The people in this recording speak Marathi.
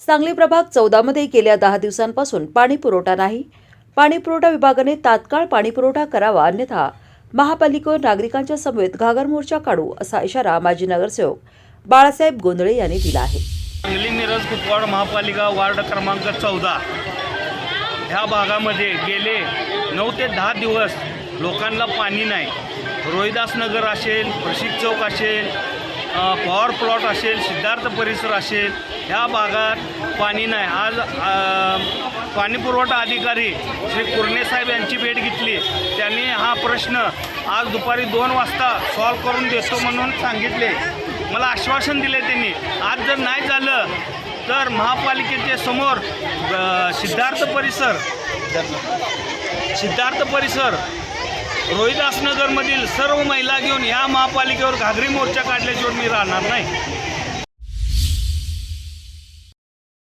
सांगली प्रभाग चौदामध्ये गेल्या दहा दिवसांपासून पाणी पुरवठा नाही. पाणीपुरवठा विभागाने तात्काळ पाणीपुरवठा करावा अन्यथा महापालिकेवर नागरिकांच्या समवेत घागर मोर्चा काढू असा इशारा माजी नगरसेवक बाळासाहेब गोंधळे यांनी दिला आहे. सांगली मिरज कुपवाड महापालिका वार्ड क्रमांक चौदा. ह्या भागामध्ये गेले नऊ ते दहा दिवस लोकांना पाणी नाही. रोहिदास नगर असेल प्रशिक चौक असेल पॉवर प्लॉट असेल सिद्धार्थ परिसर असेल ह्या भागात पाणी नाही. आज पाणीपुरवठा अधिकारी श्री कुर्णेसाहेब यांची भेट घेतली. त्यांनी हा प्रश्न आज दुपारी दोन वाजता सॉल्व करून देतो म्हणून सांगितले. मला आश्वासन दिले त्यांनी. आज जर नाही झालं तर महापालिकेच्या समोर सिद्धार्थ परिसर सिद्धार्थ परिसर रोहिदासनगरमधील सर्व महिला घेऊन या महापालिकेवर घागरी मोर्चा काढल्याशिवाय मी राहणार नाही.